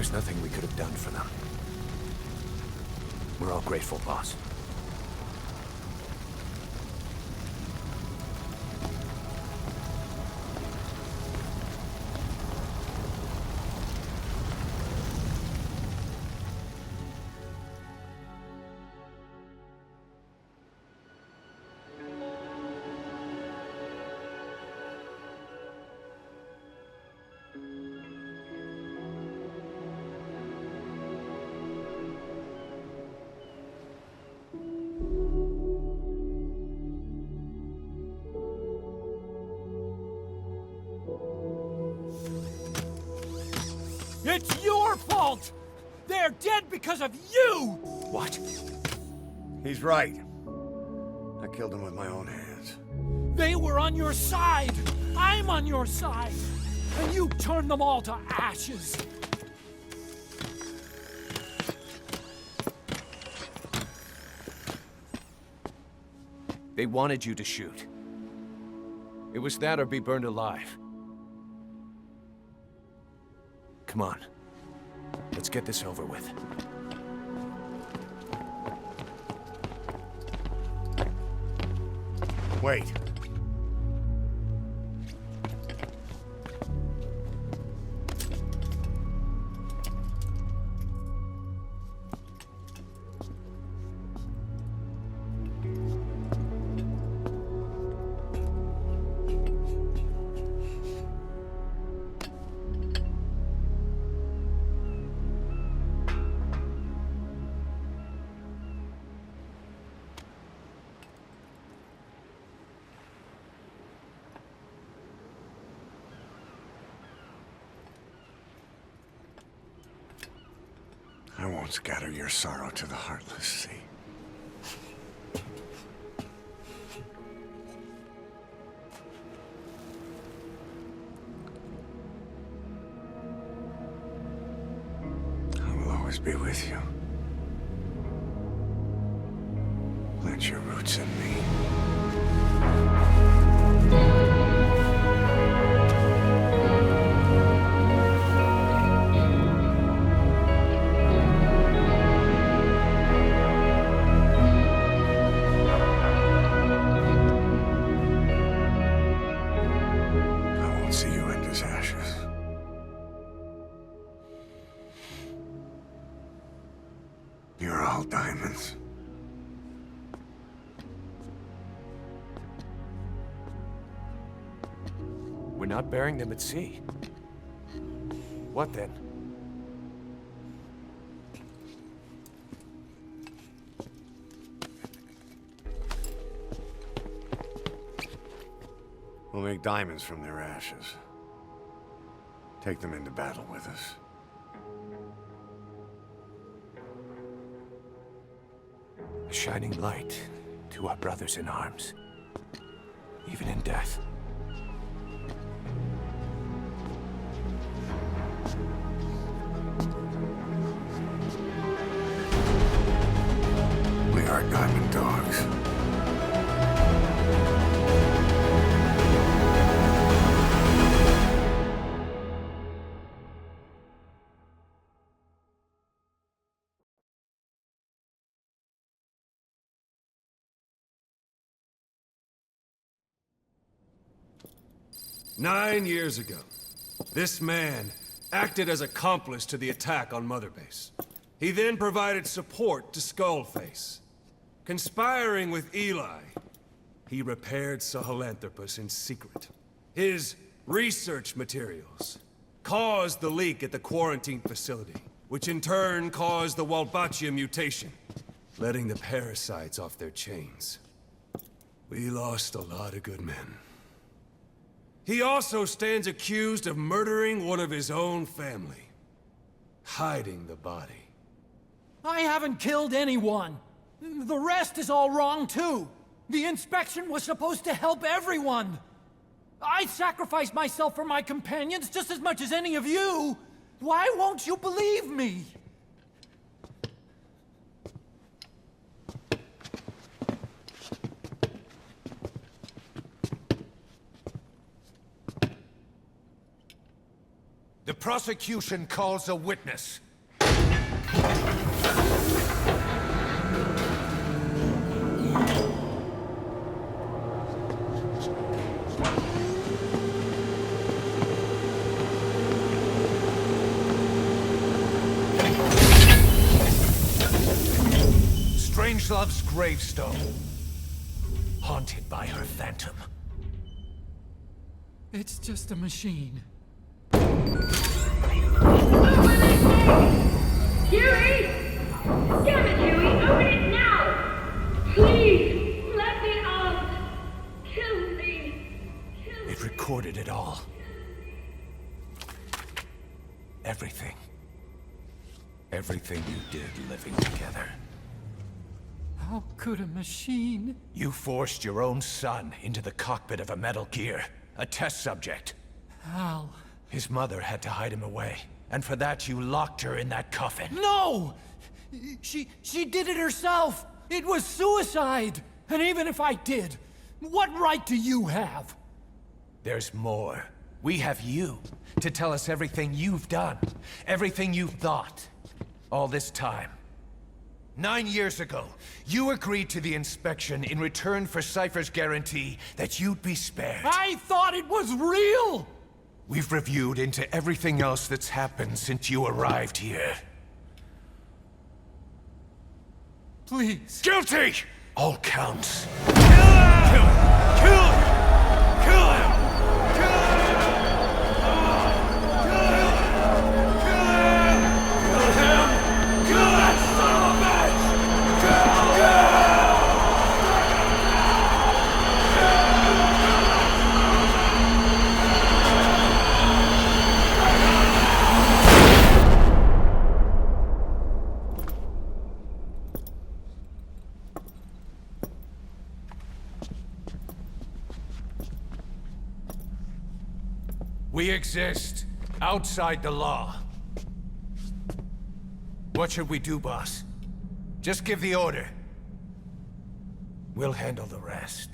There's nothing we could have done for them. We're all grateful, boss. Fault! They're dead because of you! What? He's right. I killed him with my own hands. They were on your side! I'm on your side! And you turned them all to ashes! They wanted you to shoot. It was that or be burned alive. Come on. Let's get this over with. Wait. I won't scatter your sorrow to the heartless sea. I will always be with you. Plant your roots in me. Not burying them at sea. What then? We'll make diamonds from their ashes. Take them into battle with us. A shining light to our brothers in arms. Even in death. Nine years ago, this man acted as accomplice to the attack on Mother Base. He then provided support to Skullface. Conspiring with Eli, he repaired Sahelanthropus in secret. His research materials caused the leak at the quarantine facility, which in turn caused the Walbachia mutation, letting the parasites off their chains. We lost a lot of good men. He also stands accused of murdering one of his own family. Hiding the body. I haven't killed anyone! The rest is all wrong, too! The inspection was supposed to help everyone! I sacrificed myself for my companions just as much as any of you! Why won't you believe me? Prosecution calls a witness. Strangelove's gravestone. Haunted by her phantom. It's just a machine. Huey! Damn it, Huey! Open it now! Please! Let me out! Kill me! Kill me! It recorded it all. Everything. Everything you did living together. How could a machine? You forced your own son into the cockpit of a Metal Gear, a test subject. Hal. His mother had to hide him away, and for that you locked her in that coffin. No! She she did it herself. It was suicide. And even if I did, what right do you have? There's more. We have you to tell us everything you've done, everything you've thought, all this time. Nine years ago, you agreed to the inspection in return for Cypher's guarantee that you'd be spared. I thought it was real. We've reviewed into everything else that's happened since you arrived here. Please. Guilty! All counts. Kill! Kill! Kill him! Kill him! Kill him! Kill that son of a bitch! Kill him! We exist outside the law. What should we do, boss? Just give the order. We'll handle the rest.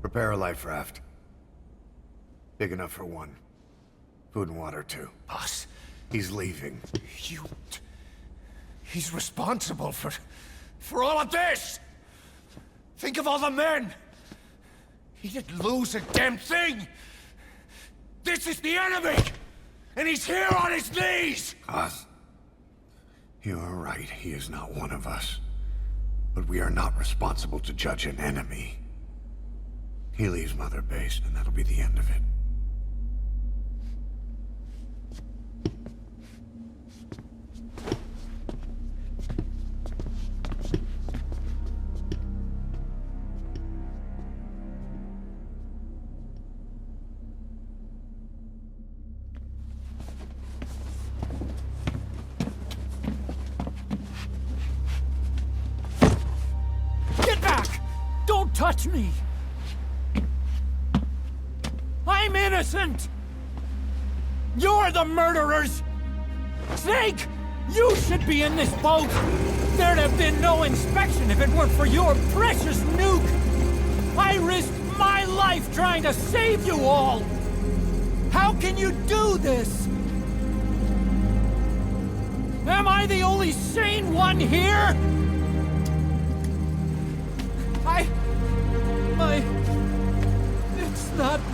Prepare a life raft. Big enough for one. Food and water, too. Boss, He's leaving. you... He's responsible for... for all of this! Think of all the men! He didn't lose a damn thing! This is the enemy! And he's here on his knees! Us. You are right, he is not one of us. But we are not responsible to judge an enemy. He leaves Mother Base, and that'll be the end of it. Touch me! I'm innocent! You're the murderers! Snake! You should be in this boat! There'd have been no inspection if it weren't for your precious nuke! I risked my life trying to save you all! How can you do this? Am I the only sane one here?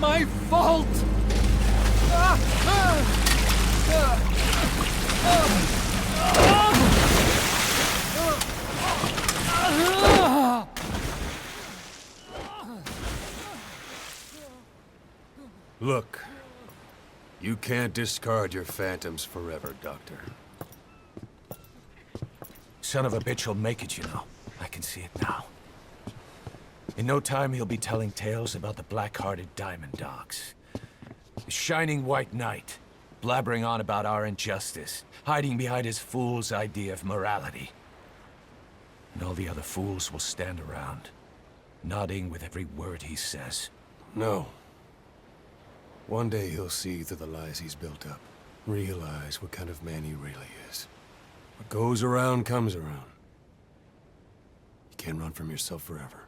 My fault! Look, you can't discard your phantoms forever, Doctor. Son of a bitch will make it, you know. I can see it now. In no time, he'll be telling tales about the black-hearted Diamond Dogs. The Shining White Knight, blabbering on about our injustice, hiding behind his fool's idea of morality. And all the other fools will stand around, nodding with every word he says. No. One day he'll see through the lies he's built up. realize what kind of man he really is. What goes around comes around. You can't run from yourself forever.